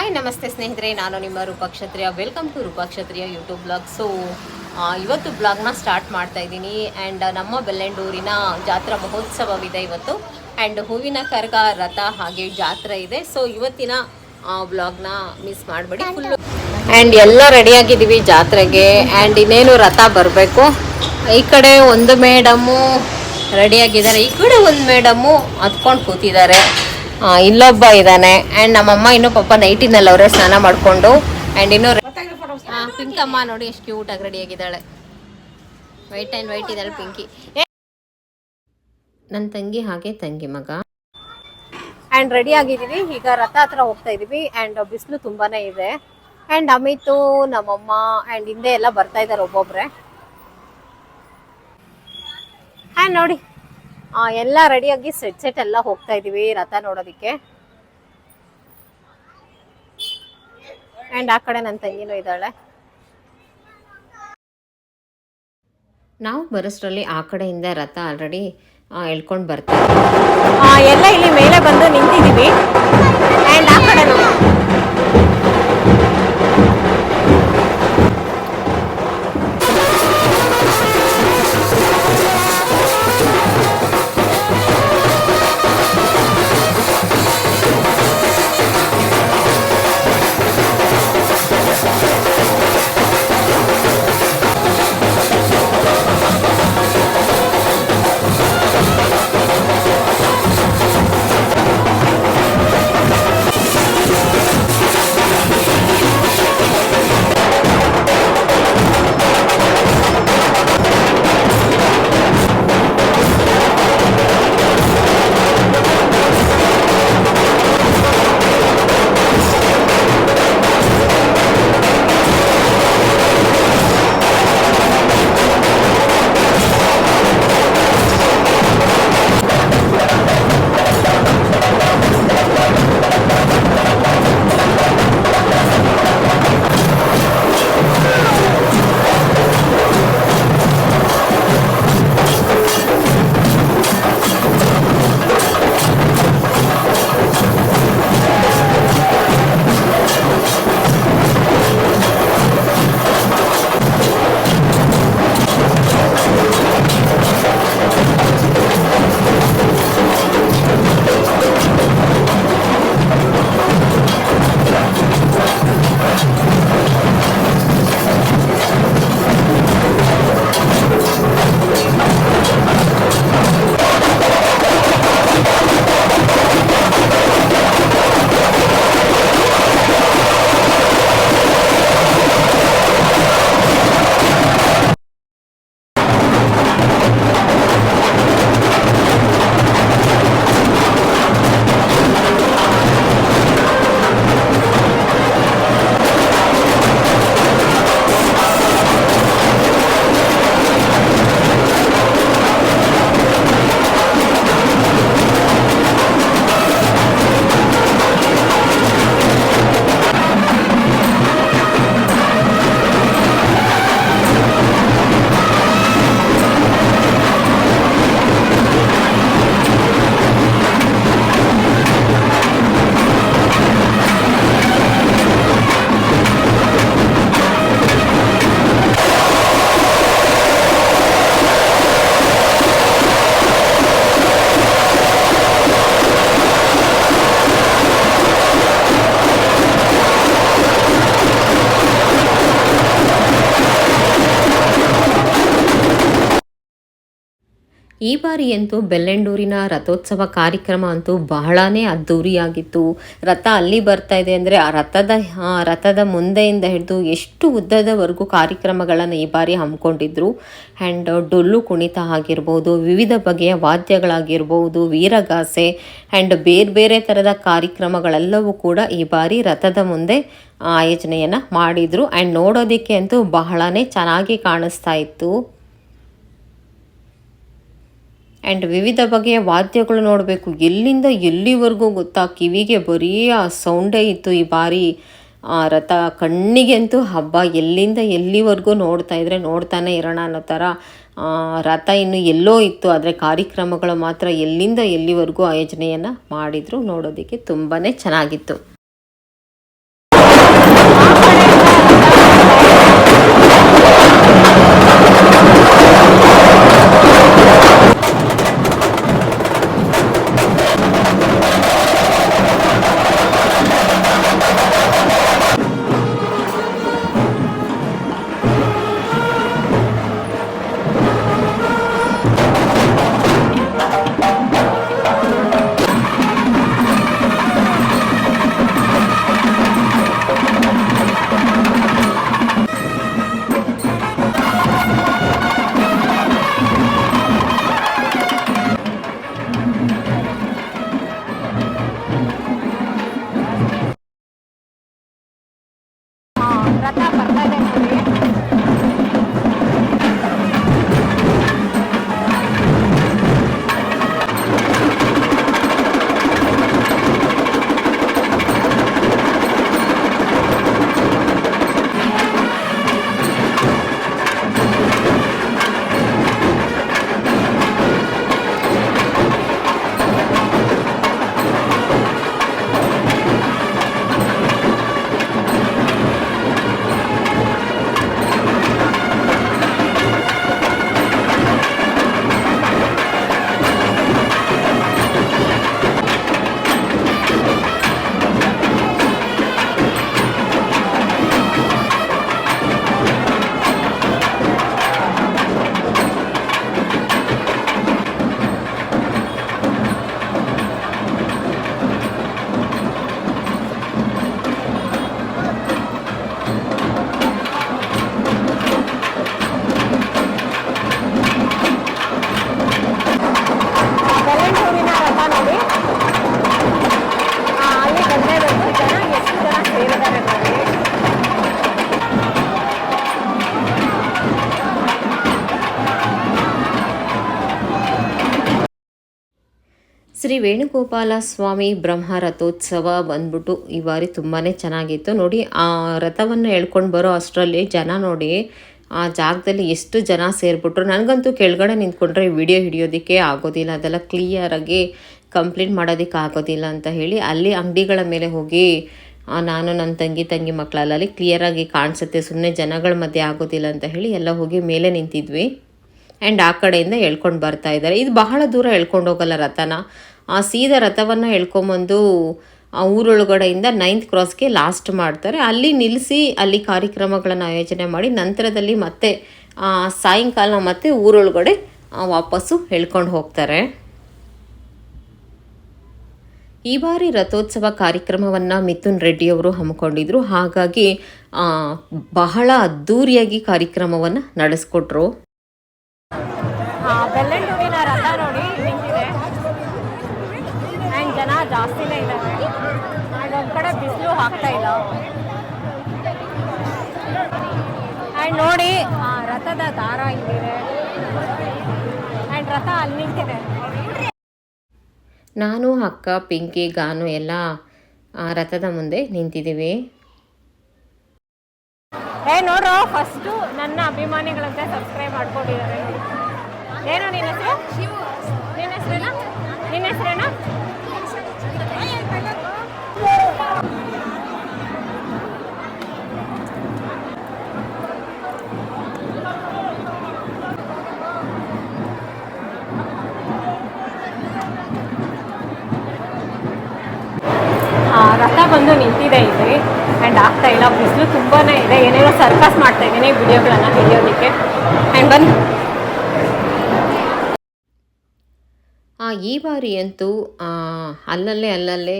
Hi ನಮಸ್ತೆ ಸ್ನೇಹಿತರೆ. ನಾನು ನಿಮ್ಮ Roopakshatriya. Welcome to Roopakshatriya YouTube blog so ಇವತ್ತು ಬ್ಲಾಗ್ನ ಸ್ಟಾರ್ಟ್ ಮಾಡ್ತಾ ಇದ್ದೀನಿ. ಆ್ಯಂಡ್ ನಮ್ಮ ಬೆಲ್ಲೆಂಡೂರಿನ ಜಾತ್ರಾ ಮಹೋತ್ಸವವಿದೆ ಇವತ್ತು. ಆ್ಯಂಡ್ ಹೂವಿನ ಕರ್ಗ, ರಥ ಹಾಗೆ ಜಾತ್ರೆ ಇದೆ. ಸೊ ಇವತ್ತಿನ ಬ್ಲಾಗ್ನ ಮಿಸ್ ಮಾಡಬೇಡಿ ಫುಲ್ಲು ಆ್ಯಂಡ್ ಎಲ್ಲ ರೆಡಿಯಾಗಿದ್ದೀವಿ ಜಾತ್ರೆಗೆ. ಆ್ಯಂಡ್ ಇನ್ನೇನು ರಥ ಬರಬೇಕು. ಈ ಕಡೆ ಒಂದು ಮೇಡಮ್ಮು ರೆಡಿಯಾಗಿದ್ದಾರೆ ಈ ಕಡೆ ಒಂದು ಮೇಡಮ್ಮು ಹತ್ಕೊಂಡು ಕೂತಿದ್ದಾರೆ. ಇಲ್ಲೊಬ್ಬ ಇದ್ದಾನೆ. ಆ್ಯಂಡ್ ನಮ್ಮಮ್ಮ ಇನ್ನೂ ಪಾಪ ನೈಟಿನಲ್ಲಿ ಅವರೇ ಸ್ನಾನ ಮಾಡಿಕೊಂಡು ಆ್ಯಂಡ್ ಇನ್ನೂ ಪಿಂಕಮ್ಮ ನೋಡಿ ಎಷ್ಟು ಕ್ಯೂಟಾಗಿ ರೆಡಿಯಾಗಿದ್ದಾಳೆ ವೈಟ್ ಆ್ಯಂಡ್ ವೈಟ್ ಇದ್ದಾಳೆ ಪಿಂಕಿ. ನನ್ನ ತಂಗಿ ಹಾಗೆ ತಂಗಿ ಮಗ. ಆ್ಯಂಡ್ ರೆಡಿ ಆಗಿದ್ದೀವಿ. ಈಗ ರಥ ಹತ್ರ ಹೋಗ್ತಾ ಇದೀವಿ ಆ್ಯಂಡ್ ಬಿಸಿಲು ತುಂಬಾನೇ ಇದೆ. ಆ್ಯಂಡ್ ಅಮಿತು, ನಮ್ಮಮ್ಮ ಆ್ಯಂಡ್ ಹಿಂದೆ ಎಲ್ಲ ಬರ್ತಾ ಇದ್ದಾರೆ ಒಬ್ಬೊಬ್ರೆ. ಆ್ಯಂಡ್ ನೋಡಿ ಎಲ್ಲ ರೆಡಿಯಾಗಿ ಸೆಟ್ ಸೆಟ್ ಎಲ್ಲ ಹೋಗ್ತಾ ಇದೀವಿ ರಥ ನೋಡೋದಕ್ಕೆ. ಆ್ಯಂಡ್ ಆ ಕಡೆ ನನ್ನ ತಂಗಿನೂ ಇದ್ದಾಳೆ. ನಾವು ಬರೋಷ್ಟರಲ್ಲಿ ಆ ಕಡೆಯಿಂದ ರಥ ಆಲ್ರೆಡಿ ಎಳ್ಕೊಂಡು ಬರ್ತಾರೆ ಎಲ್ಲ ಇಲ್ಲಿ ಮೇಲೆ ಬಂದು ನಿಂತಿದ್ದೀವಿ ಆ್ಯಂಡ್ ಆ ಕಡೆ ನೋಡಿ. ಈ ಬಾರಿಯಂತೂ ಬೆಲ್ಲೆಂಡೂರಿನ ರಥೋತ್ಸವ ಕಾರ್ಯಕ್ರಮ ಅಂತೂ ಬಹಳನೇ ಅದ್ಧೂರಿಯಾಗಿತ್ತು ರಥ ಅಲ್ಲಿ ಬರ್ತಾ ಇದೆ ಅಂದರೆ ಆ ರಥದ ರಥದ ಮುಂದೆಯಿಂದ ಹಿಡಿದು ಎಷ್ಟು ಉದ್ದದವರೆಗೂ ಕಾರ್ಯಕ್ರಮಗಳನ್ನು ಈ ಬಾರಿ ಹಮ್ಮಿಕೊಂಡಿದ್ರು. ಆ್ಯಂಡ್ ಡೊಳ್ಳು ಕುಣಿತ ಆಗಿರ್ಬೋದು, ವಿವಿಧ ಬಗೆಯ ವಾದ್ಯಗಳಾಗಿರ್ಬೋದು, ವೀರಗಾಸೆ ಆ್ಯಂಡ್ ಬೇರೆ ಬೇರೆ ಥರದ ಕಾರ್ಯಕ್ರಮಗಳೆಲ್ಲವೂ ಕೂಡ ಈ ಬಾರಿ ರಥದ ಮುಂದೆ ಆಯೋಜನೆಯನ್ನು ಮಾಡಿದರು. ಆ್ಯಂಡ್ ನೋಡೋದಕ್ಕೆ ಅಂತೂ ಬಹಳನೇ ಚೆನ್ನಾಗಿ ಕಾಣಿಸ್ತಾ ಇತ್ತು. ಆ್ಯಂಡ್ ವಿವಿಧ ಬಗೆಯ ವಾದ್ಯಗಳು ನೋಡಬೇಕು. ಎಲ್ಲಿಂದ ಎಲ್ಲಿವರೆಗೂ ಗೊತ್ತಾ? ಕಿವಿಗೆ ಬರೀ ಆ ಸೌಂಡೇ ಇತ್ತು ಈ ಬಾರಿ. ಆ ರಥ ಕಣ್ಣಿಗಂತೂ ಹಬ್ಬ. ಎಲ್ಲಿಂದ ಎಲ್ಲಿವರೆಗೂ ನೋಡ್ತಾ ಇದ್ರೆ ನೋಡ್ತಾನೆ ಇರೋಣ ಅನ್ನೋ ಥರ. ರಥ ಇನ್ನು ಎಲ್ಲೋ ಇತ್ತು. ಆದರೆ ಕಾರ್ಯಕ್ರಮಗಳು ಮಾತ್ರ ಎಲ್ಲಿಂದ ಎಲ್ಲಿವರೆಗೂ ಆಯೋಜನೆಯನ್ನು ಮಾಡಿದರು ನೋಡೋದಕ್ಕೆ ತುಂಬಾ ಚೆನ್ನಾಗಿತ್ತು. ಶ್ರೀ ವೇಣುಗೋಪಾಲ ಸ್ವಾಮಿ ಬ್ರಹ್ಮ ರಥೋತ್ಸವ ಬಂದ್ಬಿಟ್ಟು ಈ ಬಾರಿ ತುಂಬಾ ಚೆನ್ನಾಗಿತ್ತು. ನೋಡಿ, ಆ ರಥವನ್ನು ಎಳ್ಕೊಂಡು ಬರೋ ಅಷ್ಟರಲ್ಲಿ ಜನ ನೋಡಿ, ಆ ಜಾಗದಲ್ಲಿ ಎಷ್ಟು ಜನ ಸೇರಿಬಿಟ್ರು. ನನಗಂತೂ ಕೆಳಗಡೆ ನಿಂತ್ಕೊಂಡ್ರೆ ವಿಡಿಯೋ ಹಿಡಿಯೋದಕ್ಕೆ ಆಗೋದಿಲ್ಲ. ಅದೆಲ್ಲ ಕ್ಲಿಯರಾಗಿ ಕಂಪ್ಲೀಟ್ ಮಾಡೋದಕ್ಕೆ ಆಗೋದಿಲ್ಲ ಅಂತ ಹೇಳಿ ಅಲ್ಲಿ ಅಂಗಡಿಗಳ ಮೇಲೆ ಹೋಗಿ ನಾನು ನನ್ನ ತಂಗಿ ತಂಗಿ ಮಕ್ಕಳಲ್ಲಿ ಕ್ಲಿಯರಾಗಿ ಕಾಣಿಸುತ್ತೆ. ಸುಮ್ಮನೆ ಜನಗಳ ಮಧ್ಯೆ ಆಗೋದಿಲ್ಲ ಅಂತ ಹೇಳಿ ಎಲ್ಲ ಹೋಗಿ ಮೇಲೆ ನಿಂತಿದ್ವಿ. ಆ್ಯಂಡ್ ಆ ಕಡೆಯಿಂದ ಎಳ್ಕೊಂಡು ಬರ್ತಾ ಇದ್ದಾರೆ. ಇದು ಬಹಳ ದೂರ ಎಳ್ಕೊಂಡು ಹೋಗಲ್ಲ ರಥನ. ಆ ಸೀದಾ ರಥವನ್ನು ಎಳ್ಕೊಂಬಂದು ಆ ಊರೊಳಗಡೆಯಿಂದ ನೈನ್ತ್ ಕ್ರಾಸ್ಗೆ ಲಾಸ್ಟ್ ಮಾಡ್ತಾರೆ. ಅಲ್ಲಿ ನಿಲ್ಲಿಸಿ ಅಲ್ಲಿ ಕಾರ್ಯಕ್ರಮಗಳನ್ನು ಆಯೋಜನೆ ಮಾಡಿ ನಂತರದಲ್ಲಿ ಮತ್ತೆ ಸಾಯಂಕಾಲ ಮತ್ತೆ ಊರೊಳಗಡೆ ವಾಪಸ್ಸು ಎಳ್ಕೊಂಡು ಹೋಗ್ತಾರೆ. ಈ ಬಾರಿ ರಥೋತ್ಸವ ಕಾರ್ಯಕ್ರಮವನ್ನು ಮಿಥುನ್ ರೆಡ್ಡಿಯವರು ಹಮ್ಮಿಕೊಂಡಿದ್ರು. ಹಾಗಾಗಿ ಬಹಳ ಅದ್ಧೂರಿಯಾಗಿ ಕಾರ್ಯಕ್ರಮವನ್ನು ನಡೆಸ್ಕೊಟ್ರು. ಜಾಸ್ತಿನೇ ಇದ್ದಾರೆ ಆ್ಯಂಡ್ ಒಂದು ಕಡೆ ಬಿಸಿಲು ಆಗ್ತಾ ಇಲ್ಲ. ಆ್ಯಂಡ್ ನೋಡಿ ಆ ರಥದ ದಾರ ಇಲ್ಲಿದೆ. ಆ್ಯಂಡ್ ರಥ ಅಲ್ಲಿ ನಿಂತಿದೆ. ನಾನು ಅಕ್ಕ ಪಿಂಕಿ ಗಾನು ಎಲ್ಲ ಆ, ರಥದ ಮುಂದೆ ನಿಂತಿದ್ದೀವಿ. ಏ ನೋಡ್ರು ಫಸ್ಟು ನನ್ನ ಅಭಿಮಾನಿಗಳಂತೆ ಸಬ್ಸ್ಕ್ರೈಬ್ ಮಾಡ್ಕೊಂಡಿದ್ದಾರೆ. ಏನೋ ನಿನ್ನ ಹೆಸರು? ನಿನ್ನ ಹೆಸರೇನ? ನಿನ್ನ ಹೆಸರೇನ? ಬಂದು ನಿಂತಿದೆ ಇಲ್ಲಿ. ಆ್ಯಂಡ್ ಆಗ್ತಾ ಇಲ್ಲ ಬಿಸಿಲು ತುಂಬಾ ಇದೆ. ಏನೇನೋ ಸರ್ಕಸ್ ಮಾಡ್ತಾ ಇದ್ದೀನಿ ವಿಡಿಯೋಗಳನ್ನು ಹಿಡಿಯೋದಕ್ಕೆ ಆ್ಯಂಡ್ ಆ, ಈ ಬಾರಿ ಅಂತೂ ಅಲ್ಲಲ್ಲೇ ಅಲ್ಲಲ್ಲೇ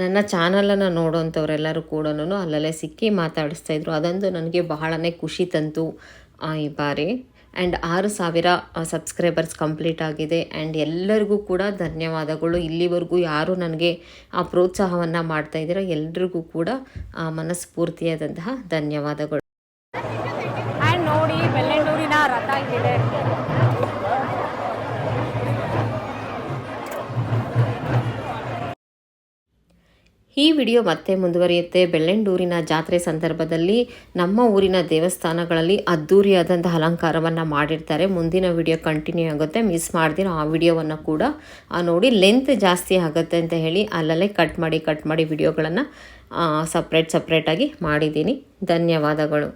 ನನ್ನ ಚಾನಲನ್ನು ನೋಡೋಂಥವ್ರೆಲ್ಲರೂ ಕೂಡ ಅಲ್ಲಲ್ಲೇ ಸಿಕ್ಕಿ ಮಾತಾಡಿಸ್ತಾಯಿದ್ರು ಅದಂತೂ ನನಗೆ ಬಹಳನೇ ಖುಷಿ ತಂತು ಈ ಬಾರಿ. ಆ್ಯಂಡ್ ಆರು ಸಾವಿರ ಸಬ್ಸ್ಕ್ರೈಬರ್ಸ್ ಕಂಪ್ಲೀಟ್ ಆಗಿದೆ. ಆ್ಯಂಡ್ ಎಲ್ಲರಿಗೂ ಕೂಡ ಧನ್ಯವಾದಗಳು. ಇಲ್ಲಿವರೆಗೂ ಯಾರು ನನಗೆ, ಆ, ಪ್ರೋತ್ಸಾಹವನ್ನು ಮಾಡ್ತಾ ಇದ್ದೀರೋ ಎಲ್ರಿಗೂ ಕೂಡ ಮನಸ್ಫೂರ್ತಿಯಾದಂತಹ ಧನ್ಯವಾದಗಳು. ಆ್ಯಂಡ್ ನೋಡಿ ಬೆಳ್ಳೆಂಡೂರಿನ ರಥ ಇಲ್ಲಿದೆ ಈ ವಿಡಿಯೋ ಮತ್ತೆ ಮುಂದುವರಿಯುತ್ತೆ. ಬೆಳ್ಳೆಂಡೂರಿನ ಜಾತ್ರೆ ಸಂದರ್ಭದಲ್ಲಿ ನಮ್ಮ ಊರಿನ ದೇವಸ್ಥಾನಗಳಲ್ಲಿ ಅದ್ಧೂರಿಯಾದಂಥ ಅಲಂಕಾರವನ್ನು ಮಾಡಿರ್ತಾರೆ. ಮುಂದಿನ ವಿಡಿಯೋ ಕಂಟಿನ್ಯೂ ಆಗುತ್ತೆ. ಮಿಸ್ ಮಾಡ್ದಿರೋ ಆ ವಿಡಿಯೋವನ್ನು ಕೂಡ ನೋಡಿ ಲೆಂತ್ ಜಾಸ್ತಿ ಆಗುತ್ತೆ ಅಂತ ಹೇಳಿ ಅಲ್ಲಲ್ಲೇ ಕಟ್ ಮಾಡಿ ಕಟ್ ಮಾಡಿ ವಿಡಿಯೋಗಳನ್ನು ಸಪ್ರೇಟ್ ಸಪ್ರೇಟಾಗಿ ಮಾಡಿದ್ದೀನಿ. ಧನ್ಯವಾದಗಳು.